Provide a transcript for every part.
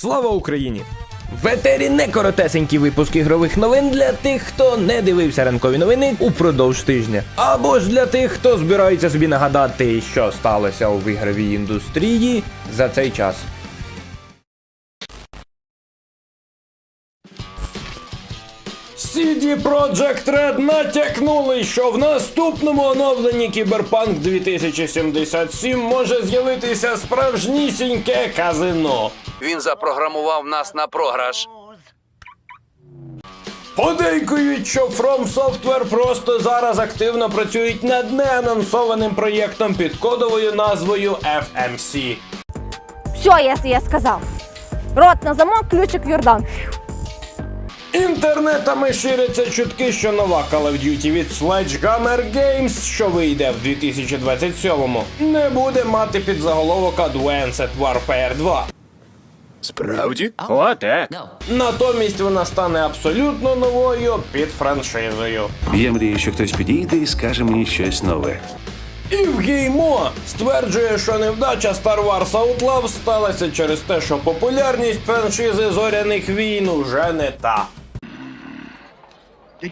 Слава Україні! В етері не коротесенький випуск ігрових новин для тих, хто не дивився ранкові новини упродовж тижня. Або ж для тих, хто збирається собі нагадати, що сталося у ігровій індустрії за цей час. CD Projekt Red натякнули, що в наступному оновленні Cyberpunk 2077 може з'явитися справжнісіньке казино. Він запрограмував нас на програш. Подейкують, що From Software просто зараз активно працюють над неанонсованим проєктом під кодовою назвою FMC. Все, я, я сказав. Рот на замок, ключик в Йордан. Інтернетами ширяться чутки, що нова Call of Duty від Sledgehammer Games, що вийде в 2027-му, не буде мати підзаголовок Advanced Warfare 2. Справді? О, так. Натомість вона стане абсолютно новою під франшизою. Я мрію, що хтось підійде і скаже мені щось нове. І в Геймо стверджує, що невдача Star Wars Outlaw сталася через те, що популярність франшизи зоряних війн уже не та.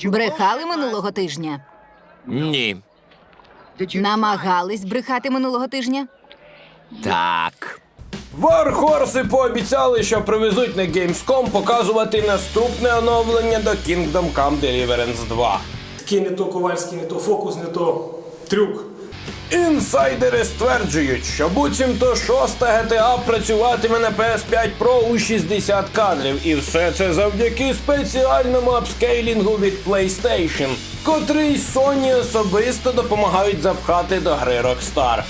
Брехали минулого тижня. Ні. Намагались брехати минулого тижня. Так. Вархорси пообіцяли, що привезуть на Gamescom показувати наступне оновлення до Kingdom Come Deliverance 2. Такий не то ковальський, не то фокус, не то трюк. Інсайдери стверджують, що буцімто шоста GTA працюватиме на PS5 Pro у 60 кадрів, і все це завдяки спеціальному апскейлінгу від PlayStation, котрий Sony особисто допомагають запхати до гри Rockstar.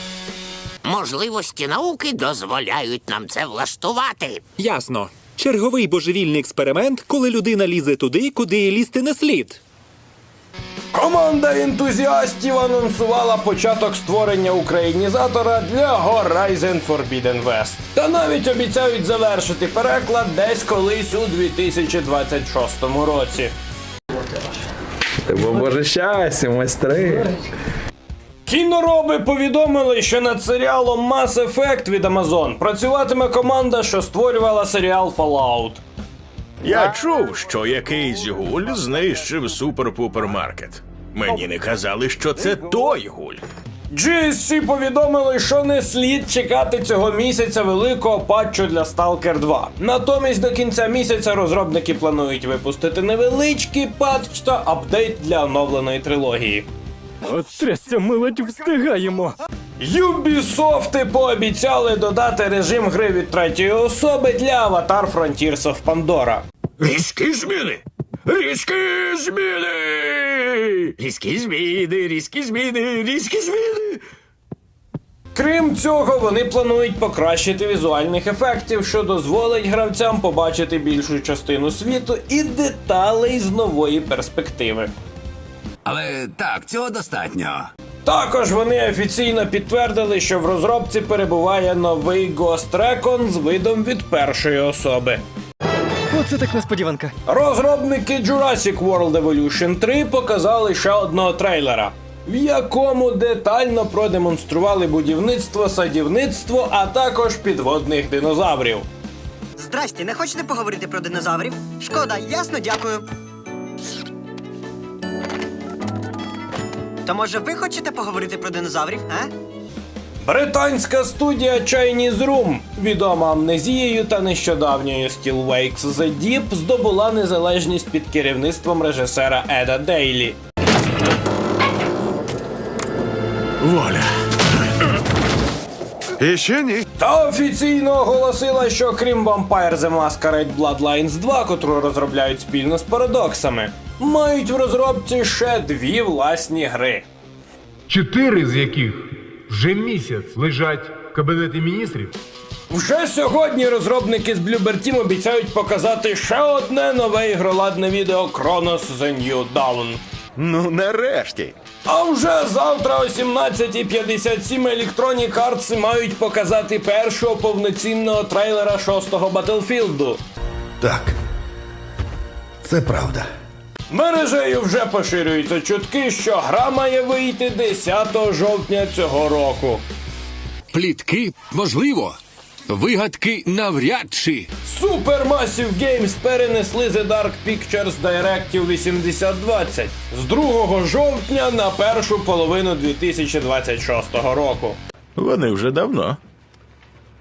Можливості науки дозволяють нам це влаштувати. Ясно. Черговий божевільний експеримент, коли людина лізе туди, куди лізти не слід. Команда ентузіастів анонсувала початок створення українізатора для Horizon Forbidden West. Та навіть обіцяють завершити переклад десь колись у 2026 році. Бо боже щастя, майстри. Кінороби повідомили, що над серіалом Mass Effect від Amazon працюватиме команда, що створювала серіал Fallout. Я чув, що якийсь гуль знищив супер-пупер-маркет. Мені не казали, що це той гуль. GSC повідомили, що не слід чекати цього місяця великого патчу для Stalker 2. Натомість до кінця місяця розробники планують випустити невеличкий патч та апдейт для оновленої трилогії. От трясся, ми ледь встигаємо. Ubisoft пообіцяли додати режим гри від третьої особи для Avatar Frontiers of Pandora. Різкі зміни! Різкі зміни! Різкі зміни, різкі зміни, різкі зміни! Крім цього, вони планують покращити візуальних ефектів, що дозволить гравцям побачити більшу частину світу і деталей з нової перспективи. Але так, цього достатньо. Також вони офіційно підтвердили, що в розробці перебуває новий Ghost Recon з видом від першої особи. Оце так несподіванка. Розробники Jurassic World Evolution 3 показали ще одного трейлера, в якому детально продемонстрували будівництво, садівництво, а також підводних динозаврів. Здрасте, не хочете поговорити про динозаврів? Шкода, ясно, дякую. То може ви хочете поговорити про динозаврів, а? Британська студія Chinese Room, відома амнезією та нещодавньою Steel Wakes The Deep, здобула незалежність під керівництвом режисера Еда Дейлі. Воля. І ще ні. Та офіційно оголосила, що крім Vampire The Masquerade Bloodlines 2, котру розробляють спільно з парадоксами, мають в розробці ще дві власні гри. чотири з яких вже місяць лежать в кабінеті міністрів. Вже сьогодні розробники з Bloober Team обіцяють показати ще одне нове ігроладне відео Chronos The New Dawn. Ну, нарешті. А вже завтра о 17.57 Electronic Arts мають показати першого повноцінного трейлера шостого Battlefield. Так. Це правда. Мережею вже поширюються чутки, що гра має вийти 10 жовтня цього року. Плітки можливо. Вигадки навряд чи. Supermassive Games перенесли The Dark Pictures Directive 8020 з 2 жовтня на першу половину 2026 року. Вони вже давно.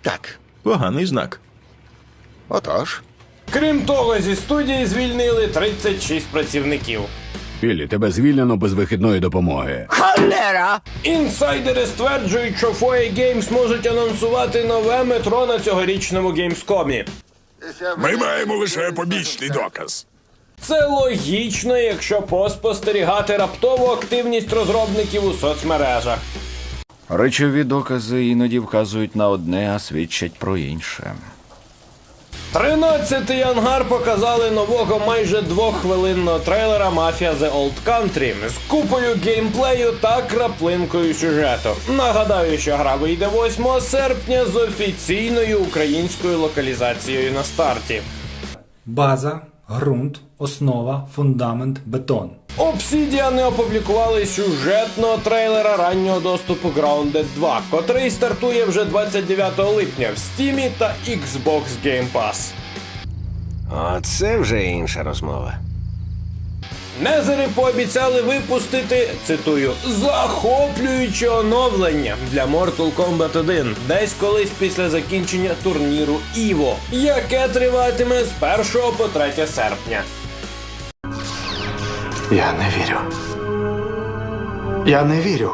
Так. Поганий знак. Отож. Крім того, зі студії звільнили 36 працівників. Білі, тебе звільнено без вихідної допомоги. Холера! Інсайдери стверджують, що FOA Games можуть анонсувати нове метро на цьогорічному Gamescom. Ми маємо лише побічний доказ. Це логічно, якщо поспостерігати раптову активність розробників у соцмережах. Речові докази іноді вказують на одне, а свідчать про інше. 13-й ангар показали нового майже двоххвилинного трейлера Mafia The Old Country з купою геймплею та краплинкою сюжету. Нагадаю, що гра вийде 8 серпня з офіційною українською локалізацією на старті. База, ґрунт, основа, фундамент, бетон. Obsidian опублікували сюжетного трейлера раннього доступу Grounded 2, котрий стартує вже 29 липня в Steam та Xbox Game Pass. А це вже інша розмова. Незери пообіцяли випустити, цитую, захоплююче оновлення для Mortal Kombat 1 десь колись після закінчення турніру EVO, яке триватиме з 1 по 3 серпня. Я не вірю. Я не вірю.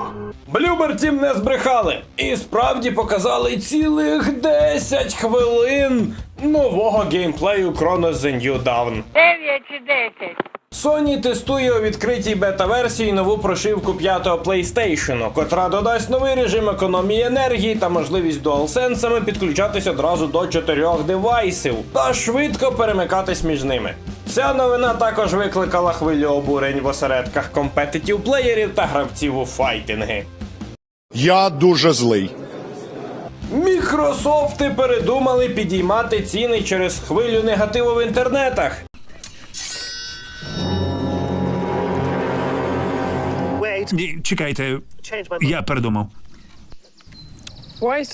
Блюбер Тім не збрехали і справді показали цілих 10 хвилин нового геймплею Chronos The New Dawn. 9 чи 10. Sony тестує у відкритій бета-версії нову прошивку п'ятого PlayStation, котра додасть новий режим економії енергії та можливість DualSense підключатися одразу до чотирьох девайсів та швидко перемикатись між ними. Ця новина також викликала хвилю обурень в осередках компетитів плеєрів та гравців у файтинги. Я дуже злий. Мікрософти передумали підіймати ціни через хвилю негативу в інтернетах. Чекайте, я передумав.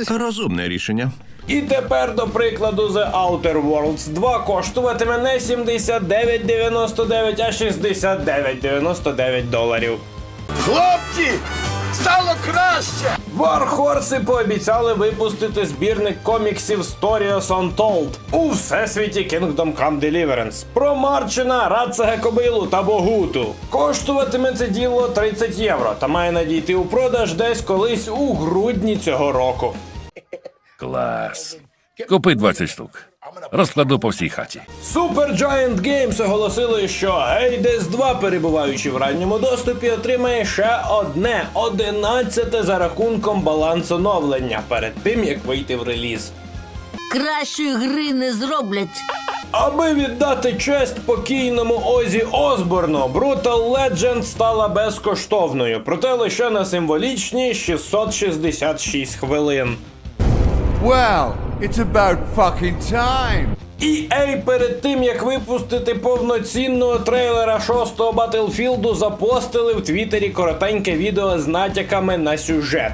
Розумне рішення. І тепер, до прикладу, The Outer Worlds 2 коштуватиме не 79,99, а 69,99 доларів. Хлопці! Стало краще! Warhorse пообіцяли випустити збірник коміксів Stories Untold у всесвіті Kingdom Come Deliverance про Марчина, Рацега Кобилу та Богуту. Коштуватиме це діло 30 євро та має надійти у продаж десь колись у грудні цього року. Клас. Купи 20 штук. Розкладу по всій хаті. Supergiant Games оголосили, що Hades 2, перебуваючи в ранньому доступі, отримає ще одне, одинадцяте за рахунком баланс оновлення перед тим як вийти в реліз. Кращої гри не зроблять. Аби віддати честь покійному Озі Осборну, Brutal Legend стала безкоштовною, проте лише на символічні 666 хвилин. Well, it's about fucking time. EA перед тим як випустити повноцінного трейлера шостого Battlefield запостили в Твіттері коротеньке відео з натяками на сюжет.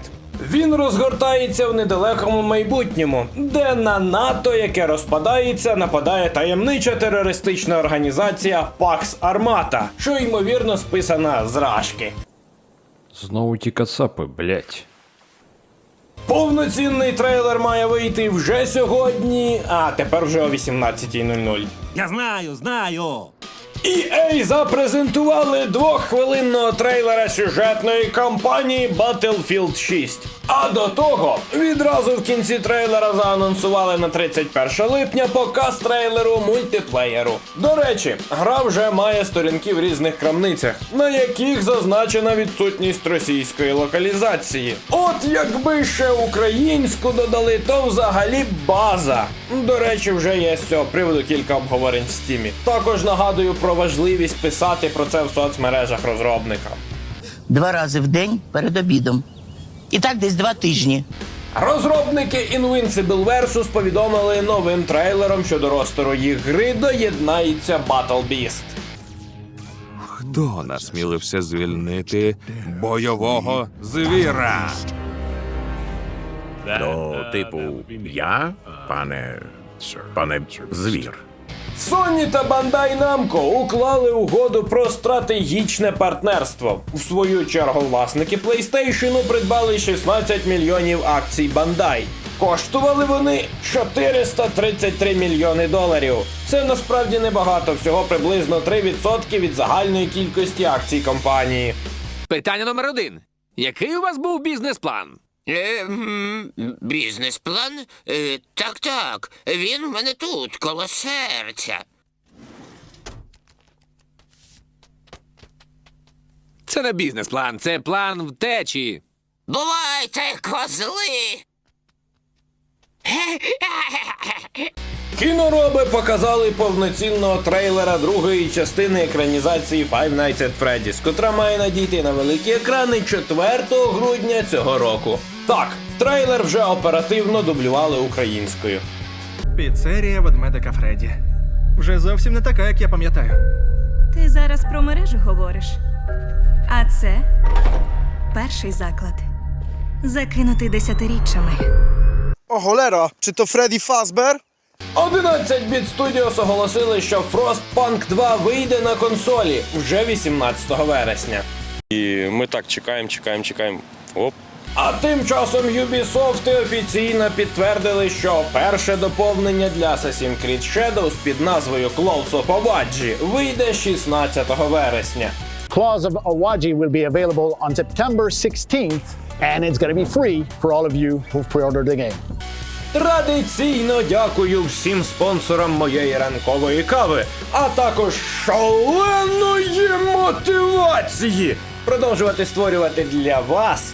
Він розгортається в недалекому майбутньому, де на НАТО, яке розпадається, нападає таємнича терористична організація Pax Armata, що ймовірно списана з рашки. Знову ті кацапи, блять. Повноцінний трейлер має вийти вже сьогодні, а тепер вже о 18.00. Я знаю, знаю. EA запрезентували двоххвилинного трейлера сюжетної кампанії Battlefield 6. А до того відразу в кінці трейлера заанонсували на 31 липня показ трейлеру мультиплеєру. До речі, гра вже має сторінки в різних крамницях, на яких зазначена відсутність російської локалізації. От якби ще українську додали, то взагалі база. До речі, вже є з цього приводу кілька обговорень в стімі. Також нагадую про важливість писати про це в соцмережах розробникам. Два рази в день перед обідом. І так десь два тижні. Розробники Invincible Versus повідомили новим трейлером, що до ростеру їх гри доєднається Battle Beast. Хто насмілився звільнити бойового звіра? Ну, типу, я? пане. пане звір. Sony та Bandai Namco уклали угоду про стратегічне партнерство. В свою чергу власники PlayStation придбали 16 мільйонів акцій Bandai. Коштували вони 433 мільйони доларів. Це насправді небагато, всього приблизно 3% від загальної кількості акцій компанії. Питання номер один. Який у вас був бізнес-план? Е, бізнес-план? Е, так, так. Він у мене тут, коло серця. Це не бізнес-план, це план втечі. Бувайте, козли! Кінороби показали повноцінного трейлера другої частини екранізації Five Nights at Freddy's, котра має надійти на великі екрани 4 грудня цього року. Так, трейлер вже оперативно дублювали українською. Піцерія ведмедика Фредді. Вже зовсім не така, як я пам'ятаю. Ти зараз про мережу говориш. А це перший заклад. Закинутий десятиріччями. О, голера, чи то Фредді Фазбер? 11-біт Studios оголосили, що Frostpunk 2 вийде на консолі вже 18 вересня. І ми так чекаємо, чекаємо, чекаємо. Оп. А тим часом Ubisoft офіційно підтвердили, що перше доповнення для Assassin's Creed Shadows під назвою Claws of Awaji вийде 16 вересня. Claws of Awaji will be available on September 16th, and it's going to be free for all of you who've pre-ordered the game. Традиційно дякую всім спонсорам моєї ранкової кави, а також шаленої мотивації продовжувати створювати для вас